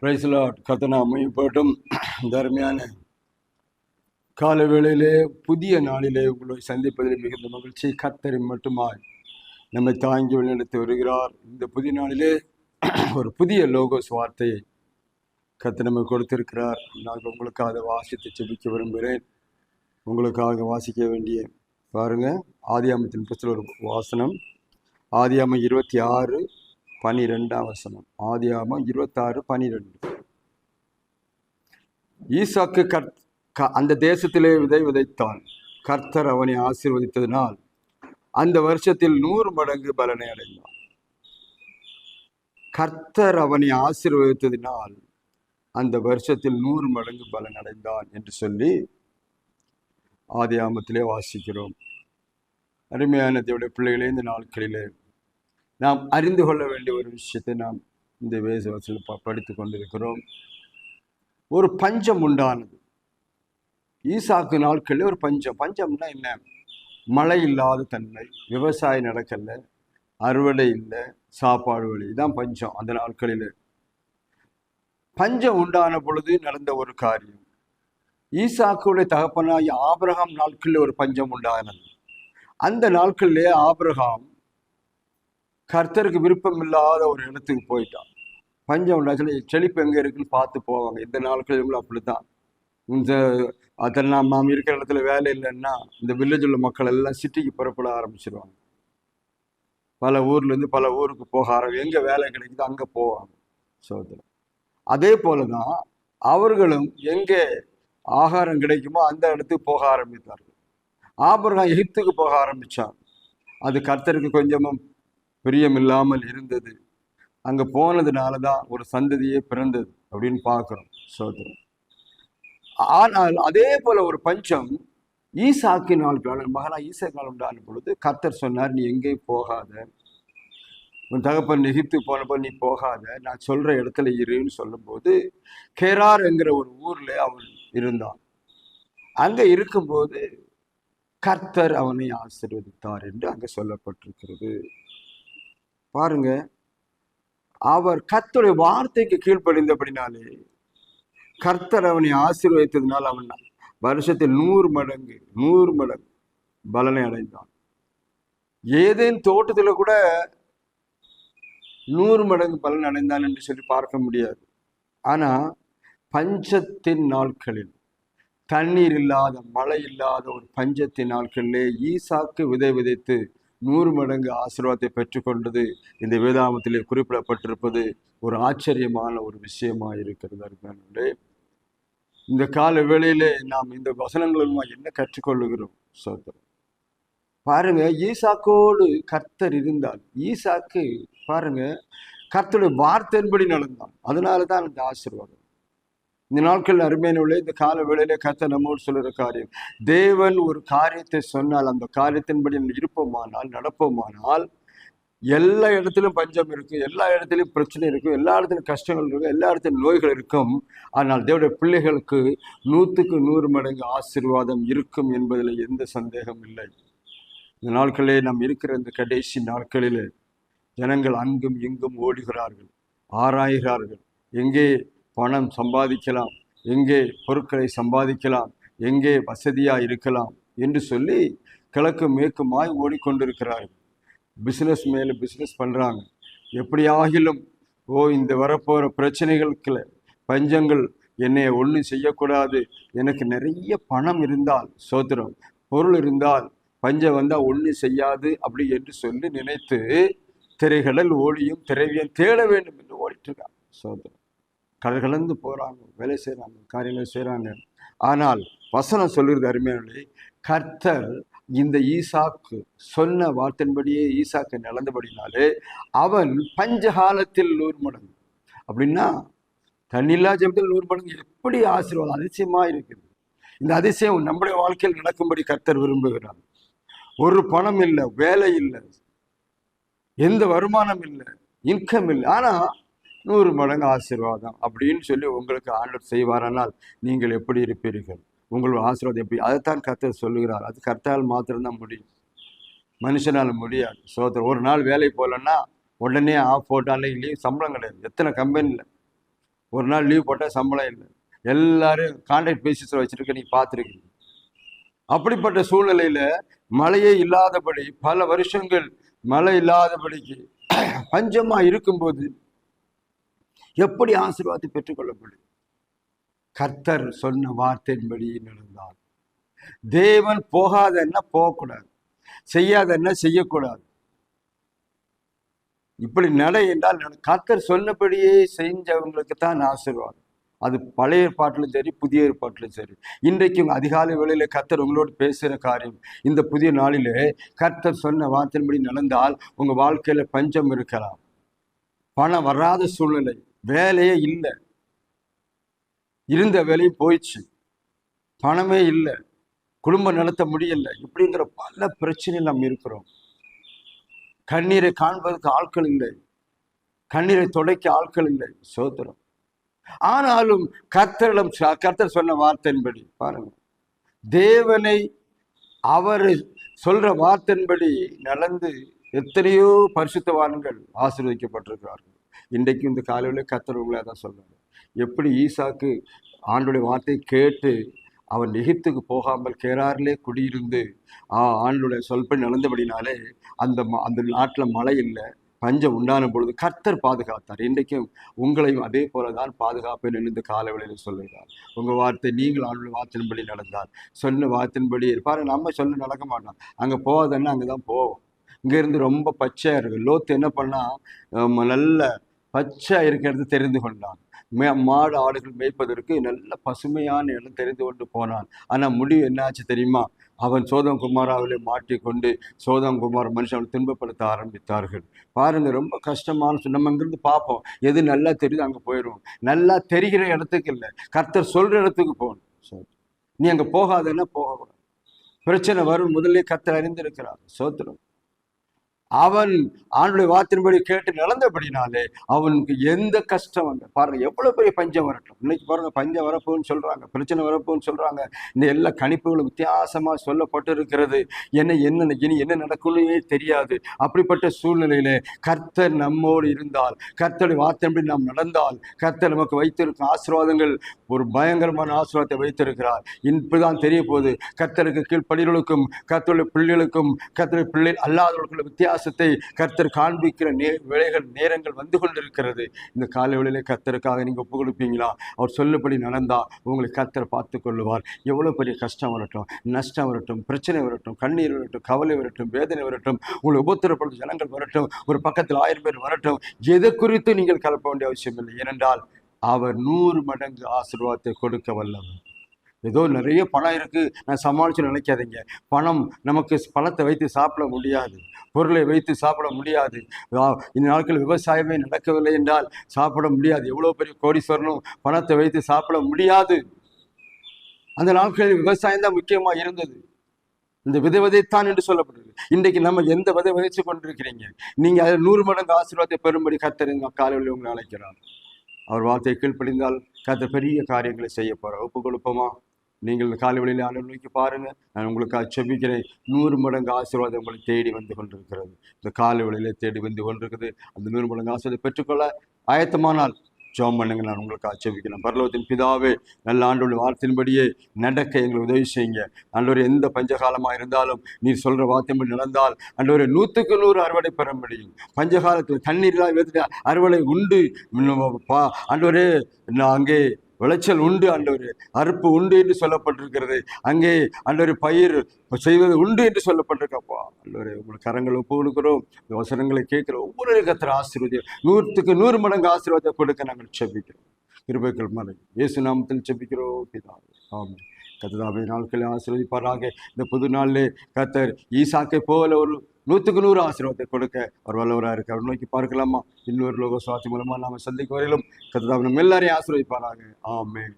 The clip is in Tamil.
பிரைஸ்லாட் கத்தனா அமையப்பட்டும் தருமையான கால வேளையிலே புதிய நாளிலே உங்களை சந்திப்பதில் மிகுந்த மகிழ்ச்சி. கத்தரி மட்டுமாய் நம்மை தாங்கி வழிநடத்தி வருகிறார். இந்த புதிய நாளிலே ஒரு புதிய லோகோஸ் வார்த்தையை கத்து நம்ம கொடுத்திருக்கிறார். நான் உங்களுக்காக வாசித்து செபிக்க விரும்புகிறேன். உங்களுக்காக வாசிக்க வேண்டிய பாருங்கள் ஆதியாமத்தின் புஸ்தகம் ஒரு வாசனம் ஆதியாமம் இருபத்தி ஆறு பனிரெண்டாம் வசனம். ஆதியாமம் இருபத்தாறு பனிரெண்டு. ஈசாக்கு கர்த் க- அந்த தேசத்திலே விதை விதைத்தான். கர்த்தர் அவனை ஆசீர்வதித்ததினால் அந்த வருஷத்தில் நூறு மடங்கு பலனை அடைந்தான். கர்த்தர் அவனை ஆசீர்வதித்ததினால் அந்த வருஷத்தில் நூறு மடங்கு பலன் அடைந்தான் என்று சொல்லி ஆதி ஆமத்திலே வாசிக்கிறோம். அருமையான தேவடைய பிள்ளைகளே இந்த நாட்களிலே நாம் அறிந்து கொள்ள வேண்டிய ஒரு விஷயத்தை நாம் இந்த வேசவத்தில் ப படித்து கொண்டிருக்கிறோம். ஒரு பஞ்சம் உண்டானது. ஈசாக்கு நாட்களில் ஒரு பஞ்சம். பஞ்சம்னா என்ன? மழை இல்லாத தன்மை விவசாயம் நடக்கல அறுவடை இல்லை சாப்பாடு வழி. தான் பஞ்சம் அந்த நாட்களில். பஞ்சம் உண்டான பொழுது நடந்த ஒரு காரியம். ஈசாக்குடைய தகப்பனாய் ஆபிரகாம் நாட்களில் ஒரு பஞ்சம் உண்டானது. அந்த நாட்களிலே ஆபிரகாம் கர்த்தருக்கு விருப்பம் இல்லாத ஒரு இடத்துக்கு போயிட்டான். பஞ்சம் உண்டாச்சுன்னா செழிப்பு எங்கே இருக்குன்னு பார்த்து போவாங்க. இந்த நாட்களும் அப்படி தான் இந்த அதெல்லாம் நாம் நாம் இருக்கிற இடத்துல வேலை இல்லைன்னா இந்த வில்லேஜ் உள்ள மக்கள் எல்லாம் சிட்டிக்கு புறப்பட ஆரம்பிச்சிருவாங்க. பல ஊர்லேருந்து பல ஊருக்கு போக ஆரம்பி எங்கே வேலை கிடைக்குதோ அங்கே போவாங்க சோதரம் அதே போல தான் அவர்களும் எங்கே ஆகாரம் கிடைக்குமோ அந்த இடத்துக்கு போக ஆரம்பித்தார்கள். ஆபரகம் எகிப்துக்கு போக ஆரம்பித்தார் அது கர்த்தருக்கு கொஞ்சமும் பிரியமில்லாமல் இருந்தது. அங்க போனதுனால தான் ஒரு சந்ததியே பிறந்தது அப்படின்னு பார்க்கிறோம் சோதரம் ஆனால் அதே போல ஒரு பஞ்சம் ஈசாக்கு நாட்கள் மகனா ஈசாக்கால் உண்டான பொழுது கர்த்தர் சொன்னார் நீ எங்கேயும் போகாத? உன் தகப்பன் எகிப்து போனப்போ நீ போகாத. நான் சொல்ற இடத்துல இருன்னு சொல்லும்போது கேரார் என்கிற ஒரு ஊர்ல அவன் இருந்தான். அங்க இருக்கும்போது கர்த்தர் அவனை ஆசிர்வதித்தார் என்று அங்க சொல்லப்பட்டிருக்கிறது. பாருங்க. அவர் கர்த்தருடைய வார்த்தைக்கு கீழ்ப்படிந்தபடினாலே கர்த்தர் அவனை ஆசீர்வதித்ததினால் அவன் வருஷத்தில் நூறு மடங்கு நூறு மடங்கு பலனை அடைந்தான். ஏதேன் தோட்டத்தில் கூட நூறு மடங்கு பலன் அடைந்தான் என்று சொல்லி பார்க்க முடியாது. ஆனா பஞ்சத்தின் நாட்களில் தண்ணீர் இல்லாத மழை இல்லாத ஒரு பஞ்சத்தின் நாட்களிலே ஈசாக்கு விதை விதைத்து நூறு மடங்கு ஆசீர்வாதத்தை பெற்றுக்கொண்டது இந்த வேதாமத்திலே குறிப்பிடப்பட்டிருப்பது ஒரு ஆச்சரியமான ஒரு விஷயமா இருக்கிறது அருமையானவர்களே. இந்த கால வேளையிலே நாம் இந்த வசனங்கள் என்ன கற்றுக்கொள்ளுகிறோம் சோதரம் பாருங்க ஈசாக்கோடு கர்த்தர் இருந்தால் ஈசாக்கு பாருங்க கர்த்தருடைய வார்த்தையின்படி நடந்தான். அதனால தான் அந்த ஆசீர்வாதம். இந்த நாட்கள் அருமையான உள்ள இந்த கால வேளையில கத்த நம்மோடு சொல்லுற காரியம். தேவன் ஒரு காரியத்தை சொன்னால் அந்த காரியத்தின்படி இருப்போமானால் நடப்போமானால் எல்லா இடத்திலும் பஞ்சம் இருக்கும் எல்லா இடத்துலையும் பிரச்சனை இருக்கும் எல்லா இடத்துலையும் கஷ்டங்கள் இருக்கும் எல்லா இடத்துலையும் நோய்கள் இருக்கும். ஆனால் தேவடைய பிள்ளைகளுக்கு நூற்றுக்கு நூறு மடங்கு ஆசீர்வாதம் இருக்கும் என்பதில் எந்த சந்தேகம் இல்லை. இந்த நாட்களிலே நாம் இருக்கிற இந்த கடைசி நாட்களிலே ஜனங்கள் அங்கும் இங்கும் ஓடுகிறார்கள் ஆராய்கிறார்கள். எங்கே பணம் சம்பாதிக்கலாம். எங்கே பொருட்களை சம்பாதிக்கலாம். எங்கே வசதியாக இருக்கலாம் என்று சொல்லி கிழக்கு மேற்குமாய் ஓடிக்கொண்டிருக்கிறார்கள். பிஸ்னஸ் மேலே பிஸ்னஸ் பண்ணுறாங்க எப்படியாகிலும் ஓ இந்த வரப்போகிற பிரச்சனைகளுக்கு பஞ்சங்கள் என்னை ஒன்றும் செய்யக்கூடாது. எனக்கு நிறைய பணம் இருந்தால் சோத்திரம் பொருள் இருந்தால் பஞ்சம் வந்தால் ஒன்றும் செய்யாது அப்படி என்று சொல்லி நினைத்து திரைகளில் ஓடியும் திரைவியும் தேட வேண்டும் என்று ஓடிட்டுருக்காங்க சோதரம் கடல் கலந்து போகிறாங்க வேலை செய்கிறாங்க காரியங்கள் செய்கிறாங்க ஆனால் வசனம் சொல்லுறது அருமையானே கர்த்தர் இந்த ஈசாக்கு சொன்ன வார்த்தையின்படியே ஈசாக்கு நடந்தபடினாலே அவன் பஞ்சகாலத்தில் நூறு மடங்கு. அப்படின்னா தண்ணில்லா ஜெபத்தில் நூறு மடங்கு. எப்படி ஆசீர்வாதம்? அதிசயமா இருக்குது. இந்த அதிசயம் நம்முடைய வாழ்க்கையில் நடக்கும்படி கர்த்தர் விரும்புகிறார். ஒரு பணம் இல்லை வேலை இல்லை எந்த வருமானம் இல்லை இன்கம் இல்லை. ஆனால் நூறு மடங்கு ஆசீர்வாதம் அப்படின்னு சொல்லி உங்களுக்கு ஆண்டவர் செய்வாரானால் நீங்கள் எப்படி இருப்பீர்கள்? உங்களோட ஆசீர்வாதம் எப்படி? அதைத்தான் கர்த்தர் சொல்லுகிறார். அது கர்த்தால் மாத்திரம்தான் முடியும். மனுஷனால் முடியாது. சோதர் ஒரு நாள் வேலைக்கு போகலன்னா உடனே ஆஃப் போட்டாலே லீவ் சம்பளம் கிடையாது. எத்தனை கம்பெனியில் ஒரு நாள் லீவ் போட்டால் சம்பளம் இல்லை. எல்லாரும் கான்ட்ராக்ட் பேசிஸில் வச்சுருக்க நீ பார்த்துருக்கீங்க. அப்படிப்பட்ட சூழ்நிலையில் மழையே இல்லாதபடி பல வருஷங்கள் மழை இல்லாதபடிக்கு பஞ்சமாக இருக்கும்போது எப்படி ஆசீர்வாதத்தை பெற்றுக்கொள்ள முடியும் கர்த்தர் சொன்ன வார்த்தையின்படி நடந்தார் தேவன் போகாத என்ன? போகக்கூடாது. செய்யாத என்ன? செய்யக்கூடாது. இப்படி நட என்றால் நட- கர்த்தர் சொன்னபடியே செஞ்சவங்களுக்கு தான் ஆசீர்வாதம். அது பழைய ஏற்பாட்டிலும் சரி புதிய ஏற்பாட்டிலும் சரி. இன்றைக்கும் அதிகாலை வேளையில் கர்த்தர் உங்களோடு பேசுகிற காரியம் இந்த புதிய நாளிலே கர்த்தர் சொன்ன வார்த்தையின்படி நடந்தால் உங்கள் வாழ்க்கையில் பஞ்சம் இருக்கலாம். பணம் வராத சூழ்நிலை. வேலையே இல்லை. இருந்த வேலையும் போயிடுச்சு. பணமே இல்லை. குடும்பம் நடத்த முடியல. இப்படிங்கிற பல பிரச்சனையில் நாம் இருக்கிறோம். கண்ணீரை காண்பதற்கு ஆட்கள் இல்லை. கண்ணீரை துடைக்க ஆட்கள் இல்லை. சோதரம் ஆனாலும் கர்த்தரிடம் கர்த்தர் சொன்ன வார்த்தையின்படி பாருங்க. தேவனை அவர் சொல்ற வார்த்தையின்படி நடந்து எத்தனையோ பரிசுத்தவான்கள் ஆசீர்வதிக்கப்பட்டிருக்கிறார்கள். இன்றைக்கும் இந்த காலையில் கத்தர் உங்களை தான் சொல்கிறார் எப்படி ஈசாக்கு ஆண்டுடைய வார்த்தையை கேட்டு அவன் எகிப்துக்கு போகாமல் கேராரிலே குடியிருந்து ஆ, ஆண்டுடைய சொல்படி நடந்தபடினாலே அந்த ம- அந்த நாட்டில் மழை இல்லை பஞ்சம் உண்டான பொழுது கர்த்தர் பாதுகாத்தார். இன்றைக்கும் உங்களையும் அதே போல தான் பாதுகாப்பேன் என்று இந்த காலவெளியில் சொல்லுகிறார். உங்கள் வார்த்தை நீங்கள் ஆண்டுடைய வார்த்தையின்படி நடந்தார் சொன்ன வார்த்தையின்படி பாரு நம்ம சொல்ல நடக்க மாட்டோம். அங்கே போகாதன்னா அங்கே தான் போவோம். இங்கேருந்து ரொம்ப பச்சையாக இருக்கு. லோத்து என்ன பண்ணா நல்ல பச்சை இருக்கிறது தெரிந்து கொண்டான். மே மாடு ஆடுகள் மேய்ப்பதற்கு நல்ல பசுமையான இடம் தெரிந்து கொண்டு போனான். ஆனால் முடிவு என்னாச்சு தெரியுமா? அவன் சோதம் குமாராவிலே மாட்டிக்கொண்டு சோதம் குமார் மனுஷன் துன்பப்படுத்த ஆரம்பித்தார்கள். பாருங்க ரொம்ப கஷ்டமான நம்ம இங்கிருந்து பார்ப்போம் எது நல்லா தெரியுது அங்கே போயிடுவோம் நல்லா தெரிகிற இடத்துக்கு இல்லை. கர்த்தர் சொல்கிற இடத்துக்கு போகணும் சரி. நீ அங்கே போகாதன்னா போகக்கூடாது. பிரச்சனை வரும். முதல்ல கர்த்தர் அறிந்திருக்கிறார். சோத்திரம். அவன் ஆண்டுடைய வார்த்தையின்படி கேட்டு நடந்தபடினாலே அவனுக்கு எந்த கஷ்டம் வந்து பாருங்க எவ்வளவு பெரிய பஞ்சம் வரட்டும். இன்னைக்கு பாருங்க பஞ்சம் வரப்போன்னு சொல்றாங்க பிரச்சனை வரப்போன்னு சொல்றாங்க. இந்த எல்லா கணிப்புகளும் வித்தியாசமா சொல்லப்பட்டு இருக்கிறது என்ன என்ன இனி என்ன நடக்கும்னே தெரியாது. அப்படிப்பட்ட சூழ்நிலையிலே கர்த்தர் நம்மோடு இருந்தால் கர்த்தருடைய வார்த்தையின்படி நாம் நடந்தால் கர்த்தர் நமக்கு வைத்திருக்கும் ஆசீர்வாதங்கள் ஒரு பயங்கரமான ஆசீர்வாதத்தை வைத்திருக்கிறார். இப்படிதான் தெரிய போகுது. கர்த்தருக்கு கீழ் கீழ்ப்படிகளுக்கும் கர்த்தருடைய பிள்ளைகளுக்கும் கர்த்தருடைய பிள்ளை அல்லாதவர்களுக்குள்ள வித்தியாசத்தை கர்த்தர் காண்பிக்கிற நே வேலைகள் நேரங்கள் வந்து கொண்டிருக்கிறது. இந்த காலை வேளையிலே கர்த்தருக்காக நீங்கள் ஒப்பு கொடுப்பீங்களா? அவர் சொல்லபடி நடந்தால் உங்களை கர்த்தர் பார்த்து கொள்ளுவார். எவ்வளோ பெரிய கஷ்டம் வரட்டும் நஷ்டம் வரட்டும் பிரச்சனை வரட்டும் கண்ணீர் வரட்டும் கவலை வரட்டும் வேதனை வரட்டும் உங்களை உபத்திரப்படும் ஜனங்கள் வரட்டும் ஒரு பக்கத்தில் ஆயிரம் பேர் வரட்டும். எதை குறித்து நீங்கள் கலப்ப வேண்டிய அவசியம் இல்லை. ஏனென்றால் அவர் நூறு மடங்கு ஆசீர்வாதத்தை கொடுக்க வல்லவர். ஏதோ நிறைய பணம் இருக்கு. நான் சமாளிச்சு நினைக்காதீங்க. பணம் நமக்கு பணத்தை வைத்து சாப்பிட முடியாது. பொருளை வைத்து சாப்பிட முடியாது. இந்த நாட்கள் விவசாயமே நடக்கவில்லை என்றால் சாப்பிட முடியாது. எவ்வளோ பெரிய கோடீஸ்வரனும் பணத்தை வைத்து சாப்பிட முடியாது. அந்த நாட்களில் விவசாயம் தான் முக்கியமாக இருந்தது. இந்த விதை விதைத்தான் என்று சொல்லப்படுது இன்றைக்கு நம்ம எந்த விதை விதைச்சு கொண்டிருக்கிறீங்க? நீங்கள் அதில் நூறு மடங்கு ஆசீர்வாதத்தை பெறும்படி கத்தர் காலையில் உங்களை அழைக்கிறார். அவர் வார்த்தையை கீழ்ப்படிந்தால் கத்த பெரிய காரியங்களை செய்ய போறார். ஒப்பு கொடுப்போமா நீங்கள் இந்த காலை வழியில் ஆண்டு நோக்கி நான் உங்களுக்கு அச்சபிக்கிறேன். நூறு மடங்கு ஆசீர்வாதம் உங்களை தேடி வந்து கொண்டிருக்கிறது. இந்த காலை வழியில் தேடி வந்து கொண்டிருக்குது. அந்த நூறு மடங்கு ஆசீர்வாதம் பெற்றுக்கொள்ள ஆயத்தமானால் ஜோம் பண்ணுங்க. நான் உங்களுக்கு ஆட்சேபிக்கிறேன் பரலோகத்தின் பிதாவே நல்ல ஆண்டோட வார்த்தையின்படியே நடக்க எங்களுக்கு உதவி செய்யுங்க. ஆண்டவர் எந்த பஞ்சகாலமாக இருந்தாலும் நீர் சொல்கிற வார்த்தையின்படி நடந்தால் ஆண்டவரே நூற்றுக்கு நூறு அறுவடை பெற முடியும். பஞ்சகாலத்தில் தண்ணீர் இல்லாத அறுவடை உண்டு. இன்னும் பா- நான் அங்கே விளைச்சல் உண்டு ஆண்டவர். அறுப்பு உண்டு என்று சொல்லப்பட்டிருக்கிறது. அங்கே ஆண்டவர் பயிர் செய்வது உண்டு என்று சொல்லப்பட்டிருக்கப்பா ஆண்டவரே உங்களுக்கு கரங்கள் ஒப்பு கொடுக்கிறோம். வசனங்களை கேட்கிறோம். ஒவ்வொரு கத்திர ஆசீர்வதியம் நூற்றுக்கு நூறு மடங்கு ஆசீர்வாதம் கொடுக்க நாங்கள் செபிக்கிறோம். கிருபைகள் மலை இயேசு நாமத்தில் செபிக்கிறோம் பிதாவே. ஆமென். கத்ததாவை நாட்களில் ஆசீர்வதிப்பாராக. இந்த புது நாளிலே கத்தர் ஈசாக்கை போல ஒரு நூற்றுக்கு நூறு ஆசீர்வாதத்தை கொடுக்க அவர் வல்லவராக இருக்க அவர் நோக்கி பார்க்கலாமா? இன்னொரு லோக சுவாசி மூலமாக நாம் சந்திக்கும் வரையிலும் கத்ததாபனம் எல்லாரையும் ஆசீர்வதிப்பாராங்க ஆமேன்.